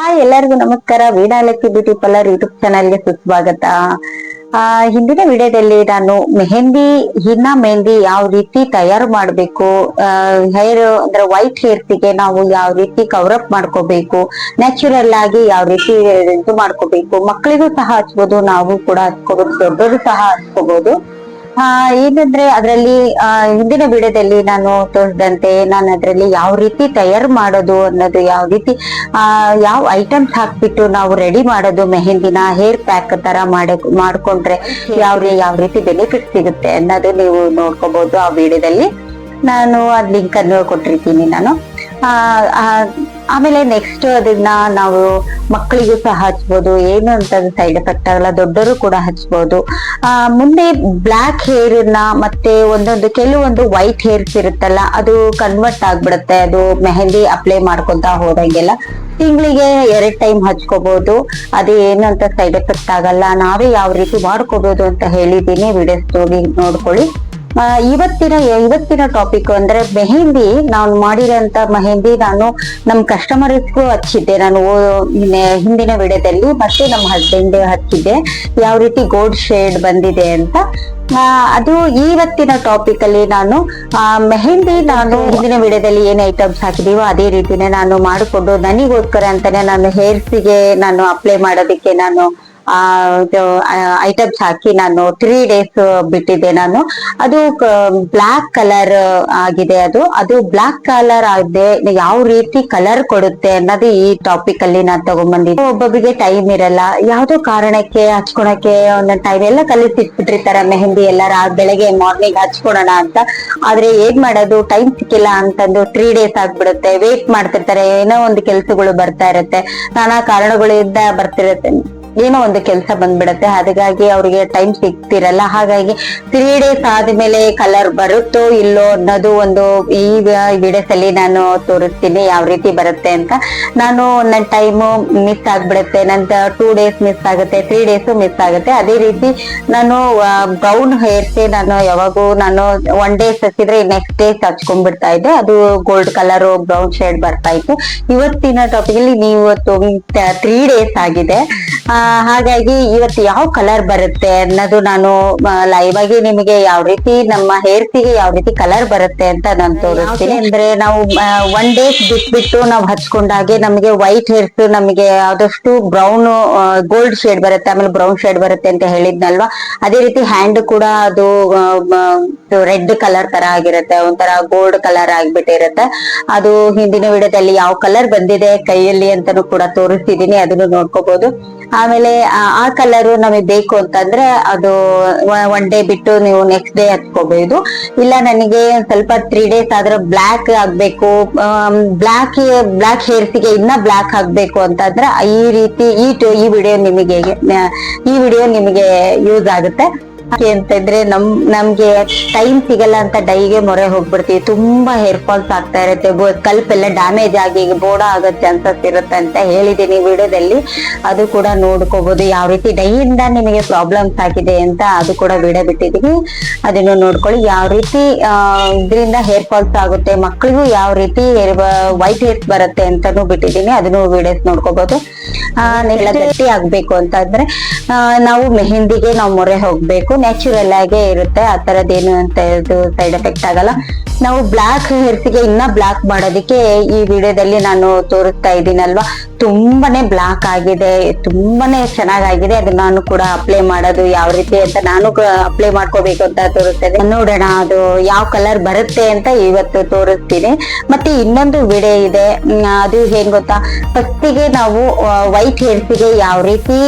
Hi ಎಲ್ಲರಿಗೂ ನಮಸ್ಕಾರ. ವೀಣಾಲಕ್ಕಿ beauty parlour YouTube ಚಾನಲ್ಗೆ ಸುಸ್ವಾಗತ. ಆ, ಹಿಂದಿನ ವಿಡಿಯೋದಲ್ಲಿ ನಾನು ಮೆಹಂದಿ, ಹಿನ್ನ ಮೆಹಂದಿ ಯಾವ ರೀತಿ ತಯಾರು ಮಾಡಬೇಕು ಹೇರ್ ಅಂದ್ರೆ ವೈಟ್ ಹೇರ್ಸಿಗೆ ನಾವು ಯಾವ ರೀತಿ ಕವರ್ ಅಪ್ ಮಾಡ್ಕೋಬೇಕು ನ್ಯಾಚುರಲ್ ಆಗಿ ಯಾವ ರೀತಿ ಇದು ಮಾಡ್ಕೋಬೇಕು, ಮಕ್ಕಳಿಗೂ ಸಹ ಹಚ್ಬೋದು, ನಾವು ಕೂಡ ಹಚ್ಕೋಬಹುದು ದೊಡ್ಡವರು ಸಹ ಹಚ್ಕೋಬಹುದು ಏನಂದ್ರೆ ಅದರಲ್ಲಿ ಹಿಂದಿನ ವಿಡಿಯೋದಲ್ಲಿ ನಾನು ತೋರಿಸಿದಂತೆ ನಾನು ಅದರಲ್ಲಿ ಯಾವ ರೀತಿ ತಯಾರು ಮಾಡೋದು ಅನ್ನೋದು ಯಾವ ರೀತಿ ಯಾವ ಐಟಮ್ಸ್ ಹಾಕ್ಬಿಟ್ಟು ನಾವು ರೆಡಿ ಮಾಡೋದು ಮೆಹಂದಿನ ಹೇರ್ ಪ್ಯಾಕ್ ತರ ಮಾಡ ಮಾಡ್ಕೊಂಡ್ರೆ ಯಾವ ಯಾವ ರೀತಿ ಬೆನಿಫಿಟ್ ಸಿಗುತ್ತೆ ಅನ್ನೋದು ನೀವು ನೋಡ್ಕೋಬಹುದು ಆ ವಿಡಿಯೋದಲ್ಲಿ ನಾನು ಅದ್ ಲಿಂಕ್ ಅನ್ನು ಕೊಟ್ಟಿರ್ತೀನಿ ನಾನು. ಆ, ಆಮೇಲೆ ನೆಕ್ಸ್ಟ್ ಅದನ್ನ ನಾವು ಮಕ್ಕಳಿಗೂ ಸಹ ಹಚ್ಬೋದು. ಏನು ಅಂತ ಸೈಡ್ ಎಫೆಕ್ಟ್ ಆಗಲ್ಲ, ದೊಡ್ಡರು ಕೂಡ ಹಚ್ಬೋದು. ಆ, ಮುಂದೆ ಬ್ಲ್ಯಾಕ್ ಹೇರ್ನ ಮತ್ತೆ ಒಂದೊಂದು, ಕೆಲವೊಂದು ವೈಟ್ ಹೇರ್ಸ್ ಇರುತ್ತಲ್ಲ, ಅದು ಕನ್ವರ್ಟ್ ಆಗ್ಬಿಡುತ್ತೆ. ಅದು ಮೆಹಂದಿ ಅಪ್ಲೈ ಮಾಡ್ಕೊಂತ ಹೋದಂಗೆಲ್ಲ ತಿಂಗಳಿಗೆ ಎರಡ್ ಟೈಮ್ ಹಚ್ಕೋಬಹುದು ಅದು ಅಂತ ಸೈಡ್ ಎಫೆಕ್ಟ್ ಆಗಲ್ಲ. ನಾವೇ ಯಾವ ರೀತಿ ಮಾಡ್ಕೋಬಹುದು ಅಂತ ಹೇಳಿದ್ದೀನಿ. ವಿಡಿಯೋಸ್ ಹೋಗಿ ನೋಡ್ಕೊಳ್ಳಿ. ಇವತ್ತಿನ ಇವತ್ತಿನ ಟಾಪಿಕ್ ಅಂದ್ರೆ ಮೆಹಂದಿ, ನಾನು ಮಾಡಿರೋಂತ ಮೆಹಂದಿ ನಾನು ನಮ್ ಕಸ್ಟಮರ್ಸ್ಗೂ ಹಚ್ಚಿದ್ದೆ. ನಾನು ಹಿಂದಿನ ವಿಡಿಯೋದಲ್ಲಿ ಮತ್ತೆ ನಮ್ಮ ಹಸ್ಬೆಂಡ್ ಹಚ್ಚಿದ್ದೆ. ಯಾವ ರೀತಿ ಗೋಲ್ಡ್ ಶೇಡ್ ಬಂದಿದೆ ಅಂತ. ಅದು ಇವತ್ತಿನ ಟಾಪಿಕ್ ಅಲ್ಲಿ ನಾನು ಮೆಹಂದಿ ನಾನು ಹಿಂದಿನ ವಿಡಿಯೋದಲ್ಲಿ ಏನ್ ಐಟಮ್ಸ್ ಹಾಕಿದೀವೋ ಅದೇ ರೀತಿನೇ ನಾನು ಮಾಡಿಕೊಂಡು, ನನಗೋಸ್ಕರ ಅಂತಾನೆ ನಾನು ಹೇರ್ಸಿಗೆ ನಾನು ಅಪ್ಲೈ ಮಾಡೋದಕ್ಕೆ ನಾನು ಆ ಐಟಮ್ಸ್ ಹಾಕಿ ನಾನು ತ್ರೀ ಡೇಸ್ ಬಿಟ್ಟಿದ್ದೆ ನಾನು. ಅದು ಬ್ಲಾಕ್ ಕಲರ್ ಆಗಿದೆ ಅದು. ಅದು ಬ್ಲಾಕ್ ಕಲರ್ ಆಗಿದೆ ಯಾವ ರೀತಿ ಕಲರ್ ಕೊಡುತ್ತೆ ಅನ್ನೋದು ಈ ಟಾಪಿಕ್ ಅಲ್ಲಿ ನಾನು ತಗೊಂಡ್ಬಂದಿದ್ದೆ. ಒಬ್ಬೊಬ್ಬರಿಗೆ ಟೈಮ್ ಇರಲ್ಲ. ಯಾವ್ದೋ ಕಾರಣಕ್ಕೆ ಹಚ್ಕೊಳಕ್ಕೆ ಒಂದೊಂದು ಟೈಮ್ ಎಲ್ಲ ಕಲಿಸಿಟ್ಬಿಟ್ಟಿರ್ತಾರೆ ಮೆಹಂದಿ ಎಲ್ಲ ಬೆಳಗ್ಗೆ ಮಾರ್ನಿಂಗ್ ಹಚ್ಕೊಳೋಣ ಅಂತ. ಆದ್ರೆ ಏನ್ ಮಾಡೋದು? ಟೈಮ್ ಸಿಕ್ಕಿಲ್ಲ ಅಂತಂದು ತ್ರೀ ಡೇಸ್ ಆಗ್ಬಿಡುತ್ತೆ. ವೇಟ್ ಮಾಡ್ತಿರ್ತಾರೆ. ಏನೋ ಒಂದು ಕೆಲ್ಸಗಳು ಬರ್ತಾ ಇರುತ್ತೆ. ನಾನಾ ಕಾರಣಗಳಿಂದ ಬರ್ತಿರುತ್ತೆ. ಏನೋ ಒಂದು ಕೆಲಸ ಬಂದ್ಬಿಡತ್ತೆ. ಹಾಗಾಗಿ ಅವ್ರಿಗೆ ಟೈಮ್ ಸಿಗ್ತಿರಲ್ಲ. ಹಾಗಾಗಿ ತ್ರೀ ಡೇಸ್ ಆದ್ಮೇಲೆ ಕಲರ್ ಬರುತ್ತೋ ಇಲ್ಲೋ ಅನ್ನೋದು ಒಂದು ಈ ವಿಡಿಯೋಸ್ ನಾನು ತೋರಿಸ್ತೀನಿ ಯಾವ ರೀತಿ ಬರುತ್ತೆ ಅಂತ. ನಾನು ನನ್ನ ಟೈಮು ಮಿಸ್ ಆಗ್ಬಿಡುತ್ತೆ. ನಂತರ ಟೂ ಡೇಸ್ ಮಿಸ್ ಆಗುತ್ತೆ ತ್ರೀ ಡೇಸ್ ಮಿಸ್ ಆಗುತ್ತೆ. ಅದೇ ರೀತಿ ನಾನು ಬ್ರೌನ್ ಹೇರ್ಸೆ ನಾನು ಯಾವಾಗೂ ನಾನು ಒನ್ ಡೇ ಹಚ್ಚಿದ್ರೆ ನೆಕ್ಸ್ಟ್ ಡೇ ಹಚ್ಕೊಂಡ್ಬಿಡ್ತಾ ಇದ್ದೆ. ಅದು ಗೋಲ್ಡ್ ಕಲರ್ ಬ್ರೌನ್ ಶೇಡ್ ಬರ್ತಾ ಇತ್ತು. ಇವತ್ತಿನ ಟಾಪಿಕ್ ಅಲ್ಲಿ ನೀವು ತ್ರೀ ಡೇಸ್ ಆಗಿದೆ. ಹಾಗಾಗಿ ಇವತ್ತು ಯಾವ ಕಲರ್ ಬರುತ್ತೆ ಅನ್ನೋದು ನಾನು ಲೈವ್ ಆಗಿ ನಿಮಗೆ ಯಾವ ರೀತಿ ನಮ್ಮ ಹೇರ್ತಿಗೆ ಯಾವ ರೀತಿ ಕಲರ್ ಬರುತ್ತೆ ಅಂತ ನಾನು ತೋರಿಸ್ತೀನಿ. ಅಂದ್ರೆ ನಾವು ಒನ್ ಡೇಸ್ ಬಿಟ್ಬಿಟ್ಟು ನಾವು ಹಚ್ಕೊಂಡಾಗೆ ನಮಗೆ ವೈಟ್ ಹೇರ್ಸ್ ನಮಗೆ ಆದಷ್ಟು ಬ್ರೌನ್ ಗೋಲ್ಡ್ ಶೇಡ್ ಬರುತ್ತೆ ಆಮೇಲೆ ಬ್ರೌನ್ ಶೇಡ್ ಬರುತ್ತೆ ಅಂತ ಹೇಳಿದ್ನಲ್ವಾ? ಅದೇ ರೀತಿ ಹ್ಯಾಂಡ್ ಕೂಡ ಅದು ರೆಡ್ ಕಲರ್ ತರ ಆಗಿರುತ್ತೆ ಒಂಥರ ಗೋಲ್ಡ್ ಕಲರ್ ಆಗ್ಬಿಟ್ಟಿರುತ್ತೆ. ಅದು ಹಿಂದಿನ ವಿಡಿಯೋದಲ್ಲಿ ಯಾವ ಕಲರ್ ಬಂದಿದೆ ಕೈಯಲ್ಲಿ ಅಂತಾನು ಕೂಡ ತೋರಿಸ್ತಿದೀನಿ ಅದನ್ನು ನೋಡ್ಕೋಬಹುದು ಆಮೇಲೆ, ಆ- ಕಲರ್ ನಮಗೆ ಬೇಕು ಅಂತಂದ್ರೆ ಅದು ಒನ್ ಡೇ ಬಿಟ್ಟು ನೀವು ನೆಕ್ಸ್ಟ್ ಡೇ ಹಚ್ಕೋಬಹುದು ಇಲ್ಲ ನನಗೆ ಸ್ವಲ್ಪ ತ್ರೀ ಡೇಸ್ ಆದ್ರೆ ಬ್ಲಾಕ್ ಆಗ್ಬೇಕು. ಬ್ಲಾಕ್ ಬ್ಲಾಕ್ ಹೇರ್ಸಿಗೆ ಇನ್ನ ಬ್ಲಾಕ್ ಆಗ್ಬೇಕು ಅಂತಂದ್ರೆ ಈ ರೀತಿ ಈ ಈ ವಿಡಿಯೋ ನಿಮಗೆ ಈ ವಿಡಿಯೋ ನಿಮಗೆ ಯೂಸ್ ಆಗುತ್ತೆ. ಅಂತಂದ್ರೆ ನಮ್ ನಮ್ಗೆ ಟೈಮ್ ಸಿಗಲ್ಲ ಅಂತ ಡೈಗೆ ಮೊರೆ ಹೋಗ್ಬಿಡ್ತೀವಿ. ತುಂಬಾ ಹೇರ್ ಫಾಲ್ಸ್ ಆಗ್ತಾ ಇರುತ್ತೆ. ಕಲ್ಪ್ ಎಲ್ಲ ಡ್ಯಾಮೇಜ್ ಆಗಿ ಬೋಡ ಆಗೋ ಚಾನ್ಸಸ್ ಇರುತ್ತೆ ಅಂತ ಹೇಳಿದೀನಿ ವಿಡಿಯೋದಲ್ಲಿ. ಅದು ಕೂಡ ನೋಡ್ಕೋಬಹುದು ಯಾವ ರೀತಿ ಡೈಯಿಂದ ನಿಮಗೆ ಪ್ರಾಬ್ಲಮ್ಸ್ ಆಗಿದೆ ಅಂತ ಅದು ಕೂಡ ವಿಡಿಯೋ ಬಿಟ್ಟಿದೀನಿ ಅದನ್ನು ನೋಡ್ಕೊಳ್ಳಿ. ಯಾವ ರೀತಿ ಇದರಿಂದ ಹೇರ್ ಫಾಲ್ಸ್ ಆಗುತ್ತೆ ಮಕ್ಕಳಿಗೂ ಯಾವ ರೀತಿ ವೈಟ್ ಹೇರ್ಸ್ ಬರುತ್ತೆ ಅಂತಾನು ಬಿಟ್ಟಿದೀನಿ ಅದನ್ನು ವಿಡಿಯೋಸ್ ನೋಡ್ಕೋಬಹುದು ಆ ನೆಲ ಗಟ್ಟಿ ಆಗ್ಬೇಕು ಅಂತಂದ್ರೆ ನಾವು ಮೆಹಂದಿಗೆ ನಾವು ಮೊರೆ ಹೋಗ್ಬೇಕು. ನ್ಯಾಚುರಲ್ ಆಗೇ ಇರುತ್ತೆ. ಆ ತರದೇನು ಅಂತ ಇದು ಸೈಡ್ ಎಫೆಕ್ಟ್ ಆಗಲ್ಲ. ನಾವು ಬ್ಲಾಕ್ ಹೇರ್ಸ್ಗೆ ಇನ್ನ ಬ್ಲಾಕ್ ಮಾಡೋದಕ್ಕೆ ಈ ವಿಡಿಯೋದಲ್ಲಿ ನಾನು ತೋರಿಸ್ತಾ ಇದ್ದೀನಲ್ವಾ? ತುಂಬಾನೇ ಬ್ಲಾಕ್ ಆಗಿದೆ, ತುಂಬಾನೇ ಚೆನ್ನಾಗಾಗಿದೆ. ಅದು ನಾನು ಕೂಡ ಅಪ್ಲೈ ಮಾಡೋದು ಯಾವ ರೀತಿ ಅಂತ ನಾನು ಅಪ್ಲೈ ಮಾಡ್ಕೋಬೇಕು ಅಂತ ತೋರಿಸ್ತೇನೆ ನೋಡೋಣ ಅದು ಯಾವ ಕಲರ್ ಬರುತ್ತೆ ಅಂತ ಇವತ್ತು ತೋರಿಸ್ತೀನಿ. ಮತ್ತೆ ಇನ್ನೊಂದು ವಿಡಿಯೋ ಇದೆ. ಅದು ಏನ್ ಗೊತ್ತಾ? ಫಸ್ಟಿಗೆ ನಾವು ವೈಟ್ ಹೇರ್ಸಿಗೆ ಯಾವ ರೀತಿ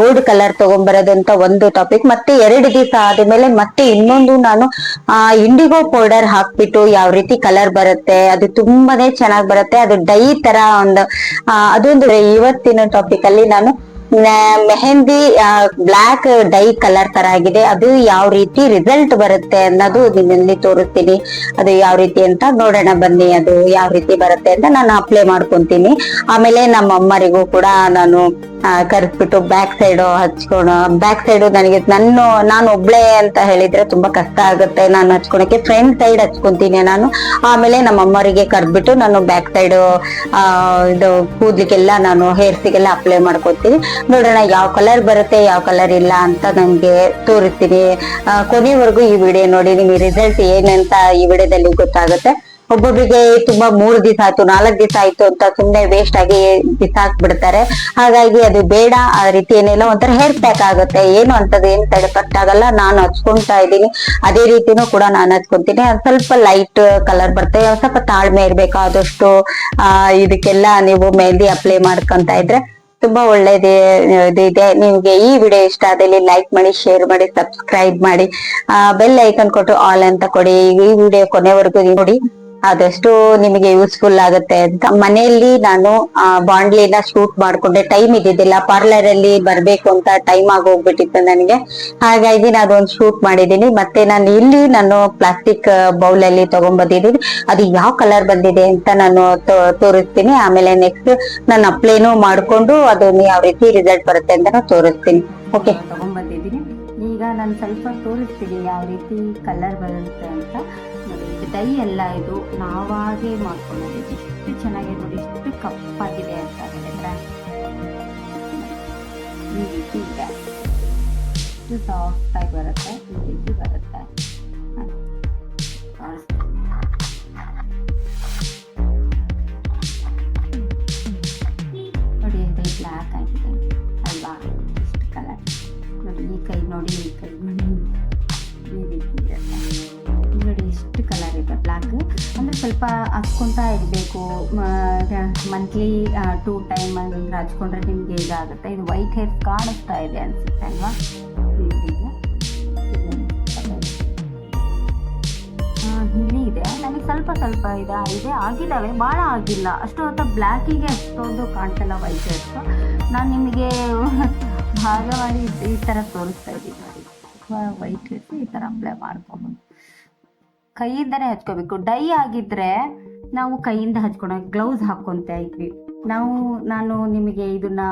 ಗೋಲ್ಡ್ ಕಲರ್ ತಗೊಂಡ್ಬರೋದು ಅಂತ ಒಂದು ಟಾಪಿಕ್ ಮತ್ತೆ ಎರಡು ದಿವಸ ಆದ್ಮೇಲೆ ಮತ್ತೆ ಇನ್ನೊಂದು ನಾನು ಇಂಡಿಗೋ ಪೌಡರ್ ಹಾಕ್ಬಿಟ್ಟು ಯಾವ ರೀತಿ ಕಲರ್ ಬರುತ್ತೆ, ಅದು ತುಂಬಾನೇ ಚೆನ್ನಾಗಿ ಬರುತ್ತೆ. ಅದು ಡೈ ತರ ಒಂದು ಅದೊಂದು ಇವತ್ತಿನ ಟಾಪಿಕ್ ಅಲ್ಲಿ ನಾನು ಮೆಹಂದಿ ಬ್ಲಾಕ್, ಡೈ ಕಲರ್ ತರ ಆಗಿದೆ. ಅದು ಯಾವ ರೀತಿ ರಿಸಲ್ಟ್ ಬರುತ್ತೆ ಅನ್ನೋದು ನಿಮ್ಮಲ್ಲಿ ತೋರಿಸ್ತೀನಿ. ಅದು ಯಾವ ರೀತಿ ಅಂತ ನೋಡೋಣ ಬನ್ನಿ. ಅದು ಯಾವ ರೀತಿ ಬರುತ್ತೆ ಅಂತ ನಾನು ಅಪ್ಲೈ ಮಾಡ್ಕೊಂತೀನಿ. ಆಮೇಲೆ ನಮ್ಮ ಅಮ್ಮರಿಗೂ ಕೂಡ ನಾನು ಕರೆಸ್ಬಿಟ್ಟು ಬ್ಯಾಕ್ ಸೈಡ್ ಹಚ್ಕೊಣ ಬ್ಯಾಕ್ ಸೈಡ್ ನನಗೆ ನನ್ನ ನಾನು ಒಬ್ಳೆ ಅಂತ ಹೇಳಿದ್ರೆ ತುಂಬಾ ಕಷ್ಟ ಆಗುತ್ತೆ ನಾನು ಹಚ್ಕೊಳಕ್ಕೆ. ಫ್ರಂಟ್ ಸೈಡ್ ಹಚ್ಕೊಂತೀನಿ ನಾನು. ಆಮೇಲೆ ನಮ್ಮ ಅಮ್ಮರಿಗೆ ಕರ್ದ್ಬಿಟ್ಟು ನಾನು ಬ್ಯಾಕ್ ಸೈಡ್ ಇದು ಕೂದ್ಲಿಕ್ಕೆಲ್ಲ ನಾನು ಹೇರ್ಸಿಗೆಲ್ಲ ಅಪ್ಲೈ ಮಾಡ್ಕೊತೀನಿ. ನೋಡೋಣ ಯಾವ ಕಲರ್ ಬರುತ್ತೆ, ಯಾವ ಕಲರ್ ಇಲ್ಲ ಅಂತ ನಂಗೆ ತೋರಿಸ್ತೀನಿ. ಕೊನೆವರೆಗೂ ಈ ವಿಡಿಯೋ ನೋಡಿ, ನಿಮಗೆ ರಿಸಲ್ಟ್ ಏನಂತ ಈ ವಿಡಿಯೋದಲ್ಲಿ ಗೊತ್ತಾಗುತ್ತೆ. ಒಬ್ಬೊಬ್ಬರಿಗೆ ತುಂಬಾ ಮೂರ್ ದಿವಸ ಆಯ್ತು, ನಾಲ್ಕ್ ದಿವಸ ಆಯ್ತು ಅಂತ ಸುಮ್ನೆ ವೇಸ್ಟ್ ಆಗಿ ಬಿಸಾಕ್ಬಿಡ್ತಾರೆ. ಹಾಗಾಗಿ ಅದು ಬೇಡ, ಆ ರೀತಿ ಏನೆಲ್ಲ, ಒಂಥರ ಹೇರ್ ಪ್ಯಾಕ್ ಆಗುತ್ತೆ. ಏನು ಅಂತದ್ದು ಏನು ಸೈಡ್ ಆಗಲ್ಲ. ನಾನು ಹಚ್ಕೊಂತಾ ಇದ್ದೀನಿ. ಅದೇ ರೀತಿನೂ ಕೂಡ ನಾನು ಹಚ್ಕೊಂತೀನಿ. ಸ್ವಲ್ಪ ಲೈಟ್ ಕಲರ್ ಬರುತ್ತೆ. ಸ್ವಲ್ಪ ತಾಳ್ಮೆ ಇರ್ಬೇಕು ಆದಷ್ಟು ಆ, ಇದಕ್ಕೆಲ್ಲ ನೀವು ಮೆಹಂದಿ ಅಪ್ಲೈ ಮಾಡ್ಕೊಂತ ಇದ್ರೆ ತುಂಬಾ ಒಳ್ಳೇದೇ, ಇದು ನಿಮ್ಗೆ ಈ ವಿಡಿಯೋ ಇಷ್ಟ ಆದಲ್ಲಿ ಲೈಕ್ ಮಾಡಿ ಶೇರ್ ಮಾಡಿ ಸಬ್ಸ್ಕ್ರೈಬ್ ಮಾಡಿ. ಬೆಲ್ ಐಕನ್ ಕೊಟ್ಟು ಆಲ್ ಅಂತ ಕೊಡಿ. ಈ ವಿಡಿಯೋ ಕೊನೆವರೆಗೂ ನೋಡಿ. ಆದಷ್ಟು ನಿಮಗೆ ಯೂಸ್ಫುಲ್ ಆಗುತ್ತೆ ಅಂತ. ಮನೆಯಲ್ಲಿ ನಾನು ಬಾಂಡ್ಲಿನ ಶೂಟ್ ಮಾಡ್ಕೊಂಡೆ. ಟೈಮ್ ಇದ್ದಿದ್ದಿಲ್ಲ. ಪಾರ್ಲರ್ ಅಲ್ಲಿ ಬರ್ಬೇಕು ಅಂತ ಟೈಮ್ ಆಗೋಗ್ಬಿಟ್ಟಿತ್ತು ನನಗೆ. ಹಾಗಾಗಿ ನಾನು ಒಂದು ಶೂಟ್ ಮಾಡಿದ್ದೀನಿ. ಮತ್ತೆ ನಾನು ಇಲ್ಲಿ ನಾನು ಪ್ಲಾಸ್ಟಿಕ್ ಬೌಲ್ ಅಲ್ಲಿ ತಗೊಂಡ್ಬಂದಿದ್ದೀನಿ ಅದು ಯಾವ ಕಲರ್ ಬಂದಿದೆ ಅಂತ ನಾನು ತೋರಿಸ್ತೀನಿ. ಆಮೇಲೆ ನೆಕ್ಸ್ಟ್ ನಾನು ಅಪ್ಲೈನು ಮಾಡ್ಕೊಂಡು ಅದು ಯಾವ ರೀತಿ ರಿಸಲ್ಟ್ ಬರುತ್ತೆ ಅಂತ ತೋರಿಸ್ತೀನಿ. ಓಕೆ ತಗೊಂಡ್ಬಂದಿದ್ದೀನಿ ಈಗ ನಾನು ಸ್ವಲ್ಪ ತೋರಿಸ್ತೀನಿ ಯಾವ ರೀತಿ ಕಲರ್ ಬರುತ್ತೆ ಅಂತ. ಡೈ ಎಲ್ಲ ಇದು ನಾವಾಗೇ ಮಾಡ್ಕೊಂಡಿದ್ದೀವಿ ಎಷ್ಟು ಚೆನ್ನಾಗಿ ನೋಡಿ, ಎಷ್ಟು ಕಪ್ಪಾಗಿದೆ ಅಂತ ಹೇಳಿದ್ರೆ. ಈ ರೀತಿ ಇದು. ಸಾಫ್ಟ್ ಆಗಿ ಬರುತ್ತೆ, ಈ ರೀತಿ ಬರುತ್ತೆ. ಸ್ವಲ್ಪ ಹಾಕ್ಕೊತಾ ಇರಬೇಕು. ಮಂತ್ಲಿ ಟೂ ಟೈಮ್ ಅಂದ್ರೆ ಹಚ್ಕೊಂಡ್ರೆ ನಿಮಗೆ ಇದಾಗುತ್ತೆ. ಇದು ವೈಟ್ ಹೇರ್ ಕಾಣಿಸ್ತಾ ಇದೆ ಅನ್ಸುತ್ತೆ ಅಲ್ವಾ? ಇಲ್ಲಿ ಇದೆ. ನನಗೆ ಸ್ವಲ್ಪ ಸ್ವಲ್ಪ ಇದೆ. ಆಗಿದ್ದಾವೆ ಭಾಳ ಆಗಿಲ್ಲ. ಅಷ್ಟು ಹೊತ್ತು ಬ್ಲ್ಯಾಕಿಗೆ ಅಷ್ಟೊಂದು ಕಾಣ್ತಲ್ಲ ವೈಟ್ ಹೇರ್ಸ್ ನಾನು ನಿಮಗೆ ಭಾಗವಾಗಿ ಈ ಥರ ತೋರಿಸ್ತಾ ಇದ್ದೀನಿ. ವೈಟ್ ಹೇರ್ಸ್ ಈ ಥರ ಅಪ್ಲೈ ಮಾಡ್ಕೊಬೋದು ಕೈಯಿಂದನೇ ಹಚ್ಕೋಬೇಕು. ಡೈ ಆಗಿದ್ರೆ ನಾವು ಕೈಯಿಂದ ಹಚ್ಕೊಳೋ ಗ್ಲೌಸ್ ಹಾಕ್ಕೊಂತ ಇದ್ವಿ. ನಾವು, ನಾನು ನಿಮಗೆ ಇದನ್ನ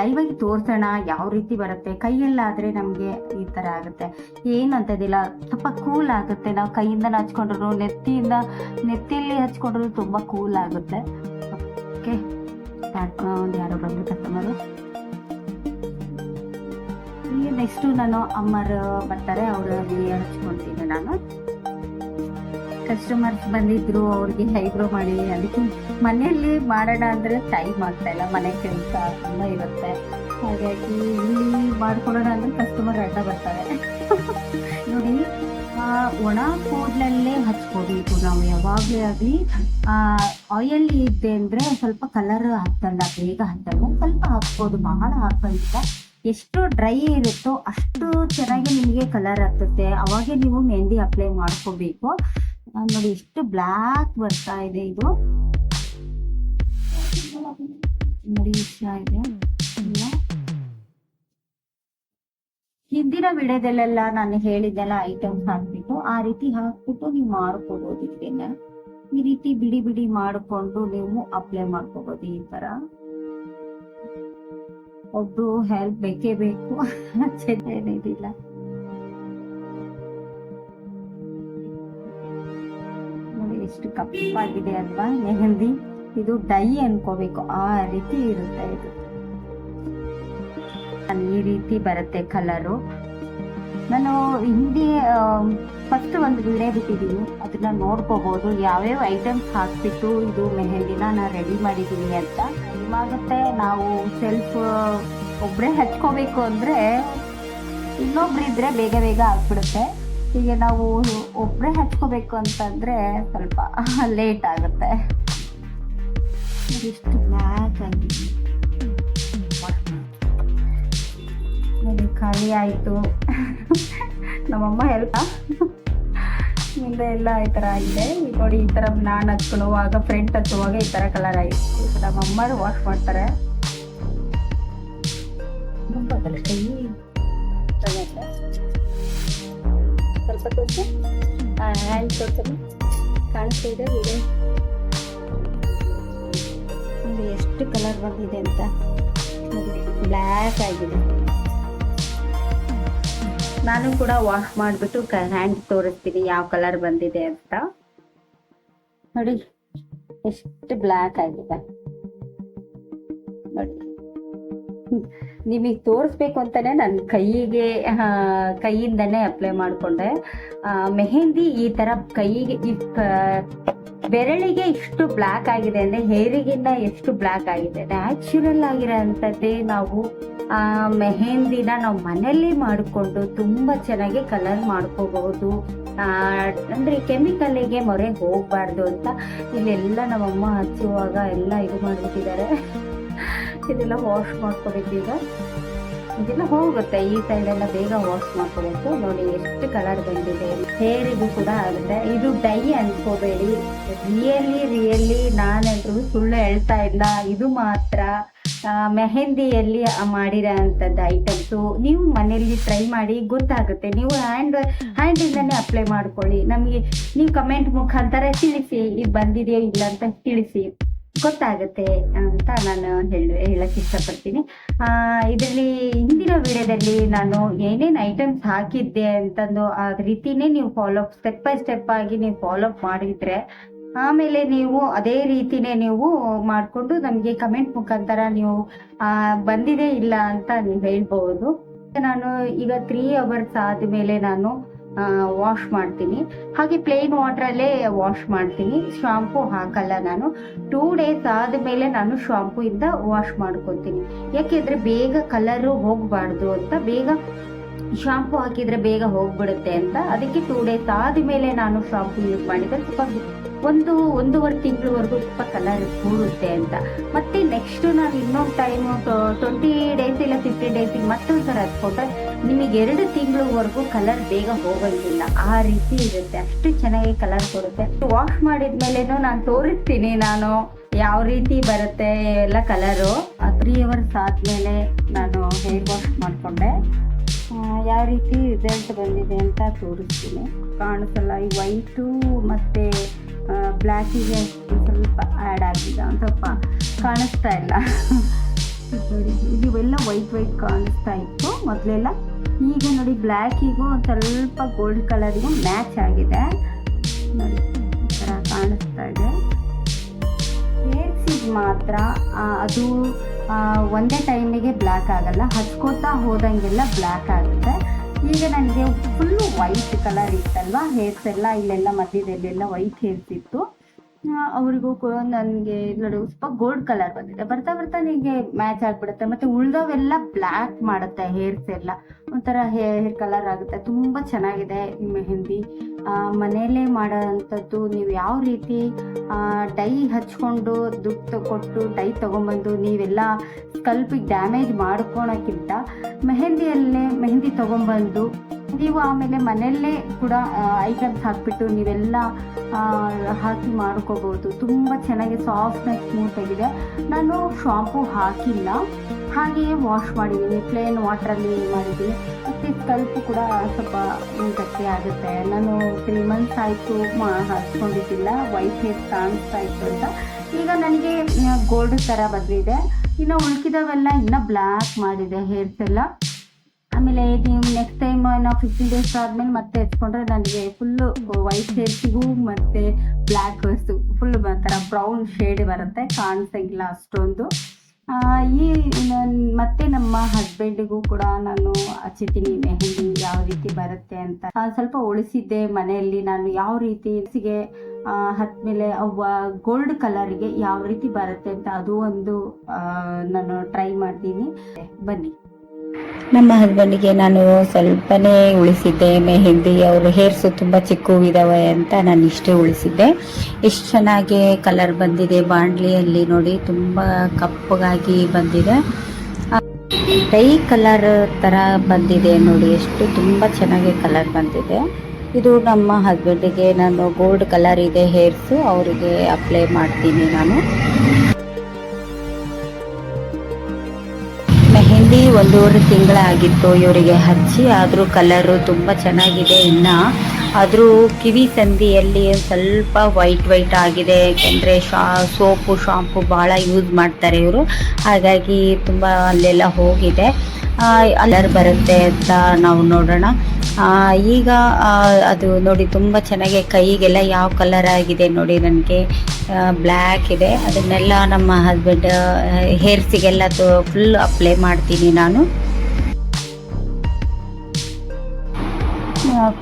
ಲೈವ್ ಆಗಿ ತೋರಿಸೋಣ, ಯಾವ ರೀತಿ ಬರುತ್ತೆ, ಕೈಯಲ್ಲಾದ್ರೆ ನಮಗೆ ಈ ಥರ ಆಗುತ್ತೆ. ಏನು ಅಂತದಿಲ್ಲ ತುಂಬ ಕೂಲ್ ಆಗುತ್ತೆ. ನಾವು ಕೈಯಿಂದ ಹಚ್ಕೊಂಡ್ರು, ನೆತ್ತಿಯಿಂದ, ನೆತ್ತಿಯಲ್ಲಿ ಹಚ್ಕೊಂಡ್ರು ತುಂಬ ಕೂಲ್ ಆಗುತ್ತೆ. ಓಕೆ ಯಾರೋ ಬಂದು ಕಸ್ಟಮರು ನೆಕ್ಸ್ಟು ನಾನು ಅಮ್ಮರು ಬರ್ತಾರೆ ಅವರಲ್ಲಿ ಹಚ್ಕೊಳ್ತೀನಿ ನಾನು. ಕಸ್ಟಮರ್ಸ್ ಬಂದಿದ್ರು, ಅವ್ರಿಗೆ ಹೈಬ್ರೋ ಮಾಡಿ, ಅದಕ್ಕೆ ಮನೆಯಲ್ಲಿ ಮಾಡೋಣ ಅಂದರೆ ಟೈಮ್ ಆಗ್ತಾ ಇಲ್ಲ. ಮನೆ ಕೆಲಸ ತುಂಬ ಇರುತ್ತೆ. ಹಾಗಾಗಿ ಇಲ್ಲಿ ಮಾಡ್ಕೊಳ್ಳೋಣ ಅಂದರೆ ಕಸ್ಟಮರ್ ಅಡ್ಡ ಬರ್ತಾರೆ. ನೋಡಿ ಒಣ ಕೂದಲಲ್ಲೇ ಹಚ್ಕೋಬೇಕು ನಾವು ಯಾವಾಗಲೇ ಆಗಲಿ ಆಯಿಲ್ ಇದೆ ಅಂದರೆ ಸ್ವಲ್ಪ ಕಲರ್ ಹತ್ತಲ್ಲ ಬೇಗ ಹತ್ತಲ್ಲ ಸ್ವಲ್ಪ ಹಾಕ್ಬೋದು, ಬಹಳ ಹಾಕೋದಿಲ್ಲ ಎಷ್ಟು ಡ್ರೈ ಇರುತ್ತೋ ಅಷ್ಟು ಚೆನ್ನಾಗಿ ನಿಮಗೆ ಕಲರ್ ಹತ್ತುತ್ತೆ ಅವಾಗೆ ನೀವು ಮೆಹಂದಿ ಅಪ್ಲೈ ಮಾಡ್ಕೋಬೇಕು. ಆ, ನೋಡಿ ಎಷ್ಟು ಬ್ಲ್ಯಾಕ್ ಬರ್ತಾ ಇದೆ ಇದು. ನೋಡಿ ಇದೆ. ಹಿಂದಿನ ವಿಡಿಯೋದಲ್ಲೆಲ್ಲ ನಾನು ಹೇಳಿದ್ದೆಲ್ಲ ಐಟಮ್ಸ್ ಹಾಕ್ಬಿಟ್ಟು ಆ ರೀತಿ ಹಾಕ್ಬಿಟ್ಟು ನೀವು ಮಾಡ್ಕೋಬಹುದು ಇದನ್ನ. ಈ ರೀತಿ ಬಿಡಿ ಬಿಡಿ ಮಾಡಿಕೊಂಡು ನೀವು ಅಪ್ಲೈ ಮಾಡ್ಕೋಬಹುದು ಈ ತರ. ಒಬ್ರು ಹೆಲ್ಪ್ ಬೇಕೇ ಬೇಕು. ಏನಿದಿಲ್ಲ ಎಷ್ಟು ಕಪ್ಪಾಗಿದೆ ಅಲ್ವಾ ಮೆಹಂದಿ? ಇದು ಡೈ ಅನ್ಕೋಬೇಕು. ಆ ರೀತಿ ಇರುತ್ತೆ ಇದು. ಈ ರೀತಿ ಬರುತ್ತೆ ಕಲರು. ನಾನು ಹಿಂದಿ ಫಸ್ಟ್ ಒಂದು ವಿಡಿಯೋ ಬಿಟ್ಟಿದ್ದೀನಿ. ಅದನ್ನ ನೋಡ್ಕೋಬಹುದು ಯಾವ್ಯಾವ ಐಟಮ್ಸ್ ಹಾಕ್ಬಿಟ್ಟು ಇದು ಮೆಹಂದಿನ ನಾನು ರೆಡಿ ಮಾಡಿದ್ದೀನಿ ಅಂತ. ಇವಾಗುತ್ತೆ ನಾವು ಸೆಲ್ಫ್ ಒಬ್ಬರೇ ಹಚ್ಕೋಬೇಕು ಅಂದರೆ ಇನ್ನೊಬ್ರು ಇದ್ರೆ ಬೇಗ ಬೇಗ ಆಗ್ಬಿಡುತ್ತೆ. ಈಗ ನಾವು ಒಬ್ಬರೇ ಹಚ್ಕೋಬೇಕು ಅಂತಂದ್ರೆ ಸ್ವಲ್ಪ ಲೇಟ್ ಆಗುತ್ತೆ. ಇಷ್ಟು ಬ್ಲ್ಯಾಕ್ ಆಗಿದೆ. ನೋಡಿ ಖಾಲಿ ಆಯಿತು. ನಮ್ಮಮ್ಮ ಹೆಲ್ಪ್ ಮುಂದೆ ಎಲ್ಲ ಈ ಥರ ಆಗಿದೆ. ಈಗ ನೋಡಿ ಈ ಥರ ನಾನು ಹಚ್ಕೊಳ್ಳುವಾಗ ಫ್ರಂಟ್ ಹಚ್ಚುವಾಗ ಈ ಥರ ಕಲರ್ ಆಯಿತು. ನಮ್ಮಮ್ಮರು ವಾಶ್ ಮಾಡ್ತಾರೆ. ತುಂಬ ಕೈ ಹ್ಯಾಂಡ್ ತೋರಿಸಲು ಕಾಣಿಸ್ತಾ ಇದೆ ಎಷ್ಟು ಕಲರ್ ಬಂದಿದೆ ಅಂತ. ಬ್ಲ್ಯಾಕ್ ಆಗಿದೆ. ನಾನು ಕೂಡ ವಾಶ್ ಮಾಡಿಬಿಟ್ಟು ಹ್ಯಾಂಡ್ ತೋರಿಸ್ತೀನಿ ಯಾವ ಕಲರ್ ಬಂದಿದೆ ಅಂತ. ನೋಡಿ, ಎಷ್ಟು ಬ್ಲ್ಯಾಕ್ ಆಗಿದೆ. ನೋಡಿ. ನಿಮಗೆ ತೋರಿಸ್ಬೇಕು ಅಂತಾನೆ ನನ್ನ ಕೈಗೆ ಕೈಯಿಂದನೇ ಅಪ್ಲೈ ಮಾಡಿಕೊಂಡೆ. ಮೆಹೆಂದಿ ಈ ತರ ಕೈಗೆ ಬೆರಳಿಗೆ ಇಷ್ಟು ಬ್ಲ್ಯಾಕ್ ಆಗಿದೆ ಅಂದ್ರೆ ಹೇರಿಗಿನ್ನ ಎಷ್ಟು ಬ್ಲ್ಯಾಕ್ ಆಗಿದೆ? ನ್ಯಾಚುರಲ್ ಆಗಿರೋಂಥದ್ದೇ ನಾವು, ಆ, ಮೆಹಂದಿನ ನಾವು ಮನೆಯಲ್ಲೇ ಮಾಡಿಕೊಂಡು ತುಂಬ ಚೆನ್ನಾಗಿ ಕಲರ್ ಮಾಡ್ಕೋಬಹುದು. ಅಂದರೆ ಕೆಮಿಕಲ್ಗೆ ಮೊರೆ ಹೋಗಬಾರ್ದು ಅಂತ ಇಲ್ಲೆಲ್ಲ ನಮ್ಮಮ್ಮ ಹಚ್ಚುವಾಗ ಎಲ್ಲ ಇದು ಮಾಡ್ಬಿಟ್ಟಿದ್ದಾರೆ. ಇದೆಲ್ಲ ವಾಶ್ ಮಾಡ್ಕೋಬೇಕು ಈಗ. ಇದೆಲ್ಲ ಹೋಗುತ್ತೆ, ಈ ಸೈಡ್ ಎಲ್ಲ ಬೇಗ ವಾಶ್ ಮಾಡ್ಕೋಬೇಕು. ನೋಡಿ ಎಷ್ಟು ಕಲರ್ ಬಂದಿದೆ. ಹೇರಿಗೂ ಕೂಡ ಆಗುತ್ತೆ. ಇದು ಡೈ ಅನ್ಕೋಬೇಡಿ. ರಿಯಲಿ ರಿಯಲಿ ನಾನೆಲ್ರಿಗೂ ಸುಳ್ಳು ಹೇಳ್ತಾ ಇಲ್ಲ. ಇದು ಮಾತ್ರ ಮೆಹಂದಿಯಲ್ಲಿ ಮಾಡಿರೋ ಅಂಥದ್ದು ಐಟಮ್ಸು ನೀವು ಮನೆಯಲ್ಲಿ ಟ್ರೈ ಮಾಡಿ ಗೊತ್ತಾಗುತ್ತೆ. ನೀವು ಹ್ಯಾಂಡ್ ಹ್ಯಾಂಡಿಂದನೇ ಅಪ್ಲೈ ಮಾಡ್ಕೊಳ್ಳಿ. ನಮಗೆ, ನೀವು ಕಮೆಂಟ್ ಮುಖಾಂತರ ತಿಳಿಸಿ. ಇದು ಬಂದಿದೆಯೋ ಇಲ್ಲ ಅಂತ ತಿಳಿಸಿ. ಗೊತ್ತಾಗುತ್ತೆ ಅಂತ ನಾನು ಹೇಳ, ಹೇಳಕ್ ಇಷ್ಟಪಡ್ತೀನಿ. ಇದರಲ್ಲಿ ಹಿಂದಿನ ವಿಡಿಯೋದಲ್ಲಿ ನಾನು ಏನೇನು ಐಟಮ್ಸ್ ಹಾಕಿದ್ದೆ ಅಂತಂದು ಆ ರೀತಿನೇ ನೀವು ಫಾಲೋ ಸ್ಟೆಪ್ ಬೈ ಸ್ಟೆಪ್ ಆಗಿ ನೀವು ಫಾಲೋ ಮಾಡಿದ್ರೆ, ಆಮೇಲೆ ನೀವು ಅದೇ ರೀತಿನೇ ನೀವು ಮಾಡಿಕೊಂಡು ನಮಗೆ ಕಮೆಂಟ್ ಮುಖಾಂತರ ನೀವು ಬಂದಿದೆ ಇಲ್ಲ ಅಂತ ನೀವು ಹೇಳ್ಬೋದು ನಾನು ಈಗ ತ್ರೀ ಅವರ್ಸ್ ಆದಮೇಲೆ ನಾನು ವಾಶ್ ಮಾಡ್ತೀನಿ. ಹಾಗೆ ಪ್ಲೇನ್ ವಾಟ್ರಲ್ಲೇ ವಾಶ್ ಮಾಡ್ತೀನಿ. ಶಾಂಪೂ ಹಾಕಲ್ಲ ನಾನು. ಟೂ ಡೇಸ್ ಆದಮೇಲೆ ನಾನು ಶಾಂಪೂ ಇಂದ ವಾಶ್ ಮಾಡ್ಕೊತೀನಿ. ಯಾಕೆಂದ್ರೆ ಬೇಗ ಕಲರು ಹೋಗಬಾರ್ದು ಅಂತ, ಬೇಗ ಶಾಂಪೂ ಹಾಕಿದ್ರೆ ಬೇಗ ಹೋಗ್ಬಿಡುತ್ತೆ ಅಂತ. ಅದಕ್ಕೆ ಟೂ ಡೇಸ್ ಆದಮೇಲೆ ನಾನು ಶಾಂಪು ಯೂಸ್ ಮಾಡಿದ್ರೆ ಸ್ವಲ್ಪ ಒಂದು ಒಂದೂವರೆ ತಿಂಗಳವರೆಗೂ ಸ್ವಲ್ಪ ಕಲರ್ ಕೂರುತ್ತೆ ಅಂತ. ಮತ್ತೆ ನೆಕ್ಸ್ಟ್ ನಾನು ಇನ್ನೊಂದು ಟೈಮ್ ಟ್ವೆಂಟಿ ಡೇಸ್ ಇಲ್ಲ ಫಿಫ್ಟಿ ಡೇಸಿಗೆ ಮತ್ತೊಂದು ಸಲ ಹಚ್ಕೊಂಡ್ರೆ ನಿಮಗೆ ಎರಡು ತಿಂಗಳವರೆಗೂ ಕಲರ್ ಬೇಗ ಹೋಗೋದಿಲ್ಲ ಆ ರೀತಿ ಇರುತ್ತೆ. ಅಷ್ಟು ಚೆನ್ನಾಗಿ ಕಲರ್ ಕೊಡುತ್ತೆ. ವಾಶ್ ಮಾಡಿದ್ಮೇಲೆನೂ ನಾನು ತೋರಿಸ್ತೀನಿ ನಾನು ಯಾವ ರೀತಿ ಬರುತ್ತೆ ಎಲ್ಲ ಕಲರು ತ್ರೀ ಅವರ್ಸ್ ಆದಮೇಲೆ ನಾನು ಹೇರ್ ವಾಶ್ ಮಾಡಿಕೊಂಡೆ. ಯಾವ ರೀತಿ ರಿಸಲ್ಟ್ ಬಂದಿದೆ ಅಂತ ತೋರಿಸ್ತೀನಿ. ಕಾಣಿಸಲ್ಲ, ಈ ವೈಟು ಮತ್ತು ಬ್ಲ್ಯಾಕಿಗೆ ಸ್ವಲ್ಪ ಆ್ಯಡ್ ಆಗಿದೆ ಒಂದು ಸ್ವಲ್ಪ ಕಾಣಿಸ್ತಾ ಇಲ್ಲ. ಇವೆಲ್ಲ ವೈಟ್ ವೈಟ್ ಕಾಣಿಸ್ತಾ ಇತ್ತು. ಮೊದಲೆಲ್ಲ ಈಗ ನೋಡಿ ಬ್ಲ್ಯಾಕಿಗೂ ಒಂದು ಸ್ವಲ್ಪ ಗೋಲ್ಡ್ ಕಲರಿಗೂ ಮ್ಯಾಚ್ ಆಗಿದೆ. ನೋಡಿ, ಈ ಥರ ಕಾಣಿಸ್ತಾ ಇದೆ. ಹೇರ್ಸಿಗೆ ಮಾತ್ರ ಅದು ಒಂದೇ ಟೈಮಿಗೆ ಬ್ಲ್ಯಾಕ್ ಆಗಲ್ಲ. ಹಚ್ಕೋತಾ ಹೋದಂಗೆಲ್ಲ ಬ್ಲ್ಯಾಕ್ ಆಗುತ್ತೆ. ಈಗ ನನಗೆ ಫುಲ್ಲು ವೈಟ್ ಕಲರ್ ಇತ್ತಲ್ವ? ಹೇರ್ಸ್ ಎಲ್ಲ ಇಲ್ಲೆಲ್ಲ ಮಧ್ಯದಲ್ಲೆಲ್ಲ ವೈಟ್ ಹೇರ್ಸ್ ಇತ್ತು. ಅವ್ರಿಗೂ ಕೂಡ ನನಗೆ ನೋಡಿ ಸ್ವಲ್ಪ ಗೋಲ್ಡ್ ಕಲರ್ ಬಂದಿದೆ. ಬರ್ತಾ ಬರ್ತಾ ನನಗೆ ಮ್ಯಾಚ್ ಆಗಿಬಿಡುತ್ತೆ. ಮತ್ತು ಉಳ್ದವೆಲ್ಲ ಬ್ಲ್ಯಾಕ್ ಮಾಡುತ್ತೆ ಹೇರ್ಸ್ ಎಲ್ಲ. ಒಂಥರ ಹೇರ್ ಕಲರ್ ಆಗುತ್ತೆ. ತುಂಬ ಚೆನ್ನಾಗಿದೆ ಈ ಮೆಹಂದಿ. ಆ, ಮನೆಯಲ್ಲೇ ಮಾಡೋ ಅಂಥದ್ದು ನೀವು ಯಾವ ರೀತಿ ಡೈ ಹಚ್ಕೊಂಡು ದುಡ್ಡು ಕೊಟ್ಟು ಡೈ ತೊಗೊಂಬಂದು ನೀವೆಲ್ಲ ಸ್ಕಲ್ಪಿಗೆ ಡ್ಯಾಮೇಜ್ ಮಾಡ್ಕೊಳಕ್ಕಿಂತ ಮೆಹಂದಿಯಲ್ಲೇ ಮೆಹಂದಿ ತೊಗೊಂಬಂದು ನೀವು ಆಮೇಲೆ ಮನೆಯಲ್ಲೇ ಕೂಡ ಐಟಮ್ಸ್ ಹಾಕಿಬಿಟ್ಟು ನೀವೆಲ್ಲ ಹಾಕಿ ಮಾಡ್ಕೋಬೋದು. ತುಂಬ ಚೆನ್ನಾಗಿ ಸಾಫ್ಟ್ನೆಸ್ ಸ್ಮೂತ್ ಆಗಿದೆ. ನಾನು ಶಾಂಪು ಹಾಕಿಲ್ಲ. ಹಾಗೆಯೇ ವಾಶ್ ಮಾಡಿದ್ದೀನಿ. ಪ್ಲೇನ್ ವಾಟ್ರಲ್ಲಿ ಮಾಡಿದ್ದೀನಿ. ಮತ್ತು ಸ್ಕಲ್ಪ್ ಕೂಡ ಸ್ವಲ್ಪ ಗಟ್ಟಿ ಆಗುತ್ತೆ. ನಾನು ತ್ರೀ ಮಂತ್ಸ್ ಆಯಿತು ಮಾ ಹಚ್ಕೊಂಡಿದ್ದಿಲ್ಲ ವೈಟ್ ಹೇರ್ ಕಾಣಿಸ್ತಾ ಇತ್ತು ಅಂತ. ಈಗ ನನಗೆ ಗೋಲ್ಡ್ ಥರ ಬಂದಿದೆ. ಇನ್ನು ಉಳ್ಕಿದವೆಲ್ಲ ಇನ್ನೂ ಬ್ಲ್ಯಾಕ್ ಮಾಡಿದೆ ಹೇರ್ಸ್ ಎಲ್ಲ. ಆಮೇಲೆ ನೀವು ನೆಕ್ಸ್ಟ್ ಟೈಮ್ ನಾವು ಫಿಫ್ಟೀನ್ ಡೇಸ್ ಆದ್ಮೇಲೆ ಮತ್ತೆ ಹಚ್ಕೊಂಡ್ರೆ ನನಗೆ ಫುಲ್ಲು ವೈಟ್ ಹೇರ್ಸಿಗೂ ಮತ್ತೆ ಬ್ಲ್ಯಾಕ್ ಫುಲ್ ಒಂಥರ ಬ್ರೌನ್ ಶೇಡ್ ಬರುತ್ತೆ, ಕಾಣಿಸಂಗಿಲ್ಲ ಅಷ್ಟೊಂದು. ಈ ಮತ್ತೆ ನಮ್ಮ ಹಸ್ಬೆಂಡಿಗೂ ಕೂಡ ನಾನು ಹಚ್ಚಿದ್ದೀನಿ ಮೆಹಂದಿ ಯಾವ ರೀತಿ ಬರುತ್ತೆ ಅಂತ. ಸ್ವಲ್ಪ ಉಳಿಸಿದ್ದೆ ಮನೆಯಲ್ಲಿ, ನಾನು ಯಾವ ರೀತಿ ಸಿಗೆ ಹತ್ಮೇಲೆ ಅವ ಗೋಲ್ಡ್ ಕಲರ್ಗೆ ಯಾವ ರೀತಿ ಬರುತ್ತೆ ಅಂತ ಅದು ಒಂದು ನಾನು ಟ್ರೈ ಮಾಡ್ತೀನಿ. ಬನ್ನಿ. ನಮ್ಮ ಹಸ್ಬೆಂಡಿಗೆ ನಾನು ಸ್ವಲ್ಪನೇ ಉಳಿಸಿದ್ದೆ. ಮೆಹೆಂದಿ ಅವ್ರ ಹೇರ್ಸು ತುಂಬ ಚಿಕ್ಕವಿದಾವೆ ಅಂತ ನಾನು ಇಷ್ಟೇ ಉಳಿಸಿದ್ದೆ. ಎಷ್ಟು ಚೆನ್ನಾಗಿ ಕಲರ್ ಬಂದಿದೆ. ಬಾಂಡ್ಲಿಯಲ್ಲಿ ನೋಡಿ ತುಂಬ ಕಪ್ಪಗಾಗಿ ಬಂದಿದೆ. ಡೈ ಕಲರ್ ಥರ ಬಂದಿದೆ ನೋಡಿ. ಎಷ್ಟು ತುಂಬ ಚೆನ್ನಾಗಿ ಕಲರ್ ಬಂದಿದೆ. ಇದು ನಮ್ಮ ಹಸ್ಬೆಂಡಿಗೆ ನಾನು ಗೋಲ್ಡ್ ಕಲರ್ ಇದೆ ಹೇರ್ಸು. ಅವರಿಗೆ ಅಪ್ಲೈ ಮಾಡ್ತೀನಿ ನಾನು. ಒಂದೂವರೆ ತಿಂಗಳಾಗಿತ್ತು ಇವರಿಗೆ. ಹಚ್ಚಿ ಆದರೂ ಕಲರು ತುಂಬ ಚೆನ್ನಾಗಿದೆ ಇನ್ನು. ಆದರೂ ಕಿವಿ ಸಂದಿಯಲ್ಲಿ ಸ್ವಲ್ಪ ವೈಟ್ ವೈಟ್ ಆಗಿದೆ. ಯಾಕೆಂದರೆ ಶಾ, ಸೋಪು ಶಾಂಪು ಭಾಳ ಯೂಸ್ ಮಾಡ್ತಾರೆ ಇವರು. ಹಾಗಾಗಿ ತುಂಬ ಅಲ್ಲೆಲ್ಲ ಹೋಗಿದೆ. ಅಲ್ಲರ್ ಬರುತ್ತೆ ಅಂತ ನಾವು ನೋಡೋಣ. ಈಗ ಅದು ನೋಡಿ ತುಂಬ ಚೆನ್ನಾಗಿ ಕೈಗೆಲ್ಲ ಯಾವ ಕಲರ್ ಆಗಿದೆ ನೋಡಿ ನನಗೆ. ಬ್ಲ್ಯಾಕ್ ಇದೆ. ಅದನ್ನೆಲ್ಲ ನಮ್ಮ ಹಸ್ಬೆಂಡ್ ಹೇರ್ಸಿಗೆಲ್ಲ ಫುಲ್ ಅಪ್ಲೈ ಮಾಡ್ತೀನಿ ನಾನು.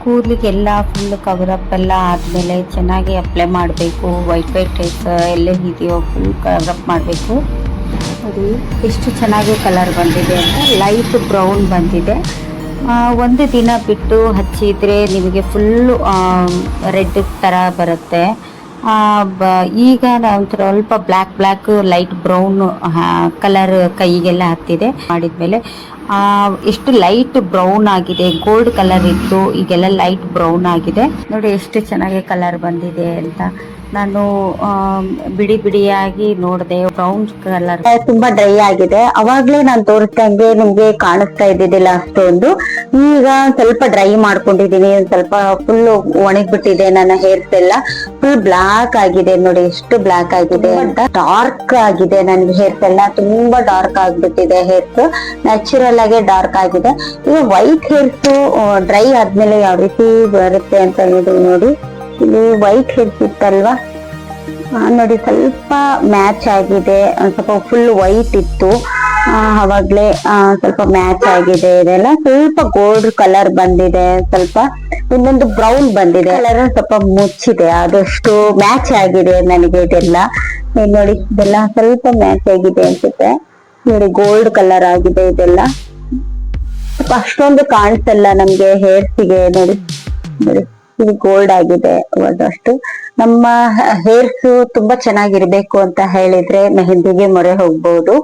ಕೂದಲಿಗೆಲ್ಲ ಫುಲ್ ಕವರ್ ಅಪ್ ಎಲ್ಲ ಆದಮೇಲೆ ಚೆನ್ನಾಗಿ ಅಪ್ಲೈ ಮಾಡಬೇಕು. ವೈಟ್ ವೈಟ್ ಟೈಪ್ ಎಲ್ಲ ಇದೆಯೋ ಫುಲ್ ಕವರ್ ಅಪ್ ಮಾಡಬೇಕು. ಅದು ಎಷ್ಟು ಚೆನ್ನಾಗಿ ಕಲರ್ ಬಂದಿದೆ ಅಂತ ಲೈಟ್ ಬ್ರೌನ್ ಬಂದಿದೆ. ಒಂದು ದಿನ ಬಿಟ್ಟು ಹಚ್ಚಿದರೆ ನಿಮಗೆ ಫುಲ್ಲು ರೆಡ್ ಥರ ಬರುತ್ತೆ. ಈಗ ಒಂಥರ ಸ್ವಲ್ಪ black black, light brown colour ಕೈಗೆಲ್ಲ ಹತ್ತಿದೆ. ಮಾಡಿದ್ಮೇಲೆ ಎಷ್ಟು ಲೈಟ್ ಬ್ರೌನ್ ಆಗಿದೆ, ಗೋಲ್ಡ್ ಕಲರ್ ಇತ್ತು, ಈಗೆಲ್ಲ ಲೈಟ್ ಬ್ರೌನ್ ಆಗಿದೆ. ನೋಡಿ, ಎಷ್ಟು ಚೆನ್ನಾಗಿ ಕಲರ್ ಬಂದಿದೆ ಅಂತ. ನಾನು ಬಿಡಿ ಬಿಡಿಯಾಗಿ ನೋಡಿದೆ ಬ್ರೌನ್ ಕಲರ್ ತುಂಬಾ ಡ್ರೈ ಆಗಿದೆ. ಅವಾಗ್ಲೇ ನಾನು ತೋರಿಸ್ದಂಗೆ ನಿಮ್ಗೆ ಕಾಣಿಸ್ತಾ ಇದ್ದಿದ್ದಿಲ್ಲ ಅಷ್ಟೊಂದು ಈಗ ಸ್ವಲ್ಪ ಡ್ರೈ ಮಾಡ್ಕೊಂಡಿದೀನಿ ಸ್ವಲ್ಪ ಫುಲ್ ಒಣಗ್ಬಿಟ್ಟಿದೆ ನನ್ನ ಹೇರ್ಸ್ ಎಲ್ಲ. ಫುಲ್ ಬ್ಲಾಕ್ ಆಗಿದೆ ನೋಡಿ, ಎಷ್ಟು ಬ್ಲಾಕ್ ಆಗಿದೆ ಅಂತ. ಡಾರ್ಕ್ ಆಗಿದೆ ನನ್ಗೆ ಹೇರ್ಸ್ ಎಲ್ಲ, ತುಂಬಾ ಡಾರ್ಕ್ ಆಗ್ಬಿಟ್ಟಿದೆ ಹೇರ್ಸ್ ನ್ಯಾಚುರಲ್ ಆಗಿ ಡಾರ್ಕ್ ಆಗಿದೆ. ಈಗ ವೈಟ್ ಹೇರ್ಸ್ ಡ್ರೈ ಆದ್ಮೇಲೆ ಯಾವ ರೀತಿ ಬರುತ್ತೆ ಅಂತ ಹೇಳಿ ನೋಡಿ. ಇಲ್ಲಿ ವೈಟ್ ಹೆಡ್ಸ್ ಇತ್ತಲ್ವಾ ನೋಡಿ ಸ್ವಲ್ಪ ಮ್ಯಾಚ್ ಆಗಿದೆ. ಸ್ವಲ್ಪ ಫುಲ್ ವೈಟ್ ಇತ್ತು. ಅವಾಗಲೇ ಸ್ವಲ್ಪ ಮ್ಯಾಚ್ ಆಗಿದೆ ಇದೆಲ್ಲ. ಸ್ವಲ್ಪ ಗೋಲ್ಡ್ ಕಲರ್ ಬಂದಿದೆ, ಸ್ವಲ್ಪ. ಇನ್ನೊಂದು ಬ್ರೌನ್ ಬಂದಿದೆ. ಕಲರ್ ಸ್ವಲ್ಪ ಮುಚ್ಚಿದೆ. ಆದಷ್ಟು ಮ್ಯಾಚ್ ಆಗಿದೆ ನನಗೆ ಇದೆಲ್ಲ. ನೋಡಿ, ಇದೆಲ್ಲ ಸ್ವಲ್ಪ ಮ್ಯಾಚ್ ಆಗಿದೆ ಅನ್ಸುತ್ತೆ. ನೋಡಿ ಗೋಲ್ಡ್ ಕಲರ್ ಆಗಿದೆ ಇದೆಲ್ಲ. ಅಷ್ಟೊಂದು ಕಾಣಿಸಲ್ಲ ನಮ್ಗೆ ಹೇರ್ಸಿಗೆ ನೋಡಿ. ನೋಡಿ. ಇದು ಗೋಲ್ಡ್ ಆಗಿದೆ ಒಂದಷ್ಟು ನಮ್ಮ ಹೇರ್ಸ್ ತುಂಬಾ ಚೆನ್ನಾಗಿರ್ಬೇಕು ಅಂತ ಹೇಳಿದ್ರೆ ಮೆಹಂದಿಗೆ ಮೊರೆ ಹೋಗ್ಬಹುದು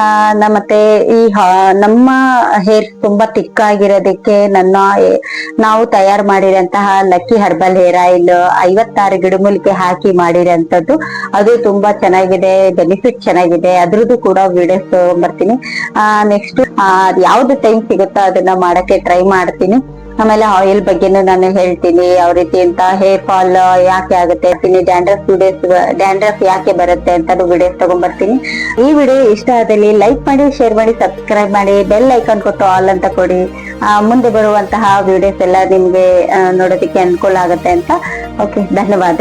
ಆ ಮತ್ತೆ ಈ ನಮ್ಮ ಹೇರ್ಸ್ ತುಂಬಾ ತಿಕ್ಕಾಗಿರೋದಕ್ಕೆ ನನ್ನ ಎ- ನಾವು ತಯಾರು ಮಾಡಿರಂತಹ ಲಕ್ಕಿ ಹರ್ಬಲ್ ಹೇರ್ ಆಯಿಲ್ ಐವತ್ತಾರು ಗಿಡಮೂಲಿಕೆ ಹಾಕಿ ಮಾಡಿರೋಂಥದ್ದು. ಅದು ತುಂಬಾ ಚೆನ್ನಾಗಿದೆ ಬೆನಿಫಿಟ್ ಚೆನ್ನಾಗಿದೆ. ಅದ್ರದ್ದು ಕೂಡ ವಿಡಿಯೋಸ್ ಬರ್ತೀನಿ ಆ ನೆಕ್ಸ್ಟ್ ಯಾವ್ದು ಟೈಮ್ ಸಿಗುತ್ತೋ ಅದನ್ನ ಮಾಡಕ್ಕೆ ಟ್ರೈ ಮಾಡ್ತೀನಿ. ಆಮೇಲೆ ಆಯಿಲ್ ಬಗ್ಗೆನೂ ನಾನು ಹೇಳ್ತೀನಿ. ಯಾವ ರೀತಿ ಅಂತ ಹೇರ್ ಫಾಲ್ ಯಾಕೆ ಆಗುತ್ತೆ ಡ್ಯಾಂಡ್ರಫ್ ವಿಡಿಯೋಸ್ ಡ್ಯಾಂಡ್ರಫ್ ಯಾಕೆ ಬರುತ್ತೆ ಅಂತ ವಿಡಿಯೋಸ್ ತಗೊಂಡ್ಬರ್ತೀನಿ ಈ ವಿಡಿಯೋ ಇಷ್ಟ ಆದಲ್ಲಿ ಲೈಕ್ ಮಾಡಿ ಶೇರ್ ಮಾಡಿ ಸಬ್ಸ್ಕ್ರೈಬ್ ಮಾಡಿ ಬೆಲ್ ಐಕಾನ್ ಕೊಟ್ಟು ಆಲ್ ಅಂತ ಕೊಡಿ. ಮುಂದೆ ಬರುವಂತಹ ವಿಡಿಯೋಸ್ ಎಲ್ಲ ನಿಮ್ಗೆ ನೋಡೋದಕ್ಕೆ ಅನುಕೂಲ ಆಗುತ್ತೆ ಅಂತ. ಓಕೆ ಧನ್ಯವಾದ.